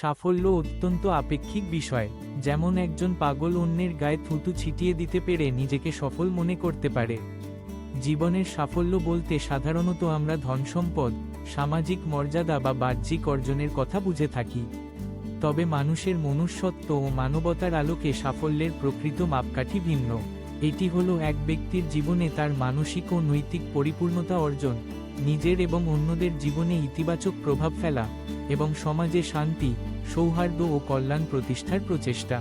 সাফল্য অত্যন্ত আপেক্ষিক বিষয়, যেমন একজন পাগল অন্যের গায়ে থুতু ছিটিয়ে দিতে পেরে নিজেকে সফল মনে করতে পারে। জীবনের সাফল্য বলতে সাধারণত আমরা ধনসম্পদ, সামাজিক মর্যাদা বা বাহ্যিক অর্জনের কথা বুঝে থাকি। তবে মানুষের মনুষ্যত্ব ও মানবতার আলোকে সাফল্যের প্রকৃত মাপকাঠি ভিন্ন। এটি হলো এক ব্যক্তির জীবনে তার মানসিক ও নৈতিক পরিপূর্ণতা অর্জন, নিজের এবং অন্যদের জীবনে ইতিবাচক প্রভাব ফেলা। এবং সমাজে শান্তি, সৌহার্দ্য ও কল্যাণ প্রতিষ্ঠার প্রচেষ্টা।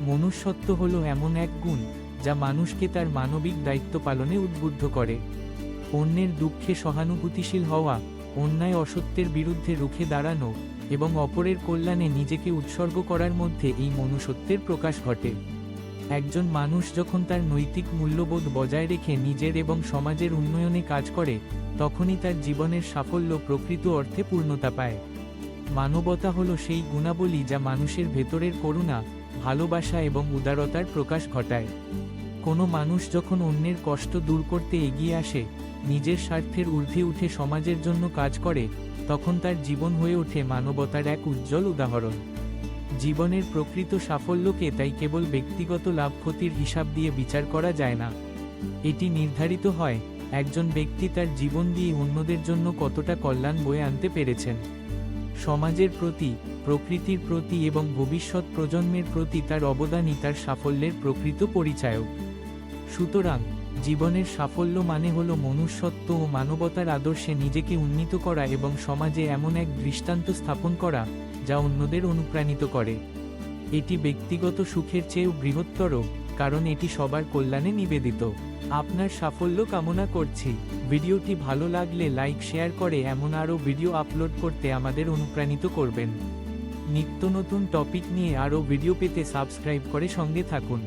মনুষ্যত্ব হল এমন এক গুণ, যা মানুষকে তার মানবিক দায়িত্ব পালনে উদ্বুদ্ধ করে। অন্যের দুঃখে সহানুভূতিশীল হওয়া, অন্যায় অসত্যের বিরুদ্ধে রুখে দাঁড়ানো এবং অপরের কল্যাণে নিজেকে উৎসর্গ করার মধ্যে এই মনুষ্যত্বের প্রকাশ ঘটে। একজন মানুষ যখন তার নৈতিক মূল্যবোধ বজায় রেখে নিজের এবং সমাজের উন্নয়নে কাজ করে, তখনই তার জীবনের সাফল্য প্রকৃত অর্থে পূর্ণতা পায়। মানবতা হলো সেই গুণাবলী যা মানুষের ভেতরের করুণা, ভালোবাসা এবং উদারতার প্রকাশ ঘটায়। কোনো মানুষ যখন অন্যের কষ্ট দূর করতে এগিয়ে আসে, নিজের স্বার্থের ঊর্ধ্বে উঠে সমাজের জন্য কাজ করে, তখন তার জীবন হয়ে ওঠে মানবতার এক উজ্জ্বল উদাহরণ। জীবনের প্রকৃত সাফল্যকে তাই কেবল ব্যক্তিগত লাভ ক্ষতির হিসাব দিয়ে বিচার করা যায় না। এটি নির্ধারিত হয়, একজন ব্যক্তি তার জীবন দিয়ে অন্যদের জন্য কতটা কল্যাণ বয়ে আনতে পেরেছেন। সমাজের প্রতি, প্রকৃতির প্রতি এবং ভবিষ্যৎ প্রজন্মের প্রতি তার অবদানই তার সাফল্যের প্রকৃত পরিচায়ক। সুতরাং, জীবনের সাফল্য মানে হল মনুষ্যত্ব ও মানবতার আদর্শে নিজেকে উন্নীত করা এবং সমাজে এমন এক দৃষ্টান্ত স্থাপন করা, যা অন্যদের অনুপ্রাণিত করে। এটি ব্যক্তিগত সুখের চেয়েও বৃহত্তর, কারণ এটি সবার কল্যাণে নিবেদিত। আপনার সাফল্য কামনা করছি। ভিডিওটি ভালো লাগলে লাইক, শেয়ার করে এমন আরও ভিডিও আপলোড করতে আমাদের অনুপ্রাণিত করবেন। নিত্য নতুন টপিক নিয়ে আরও ভিডিও পেতে সাবস্ক্রাইব করে সঙ্গে থাকুন।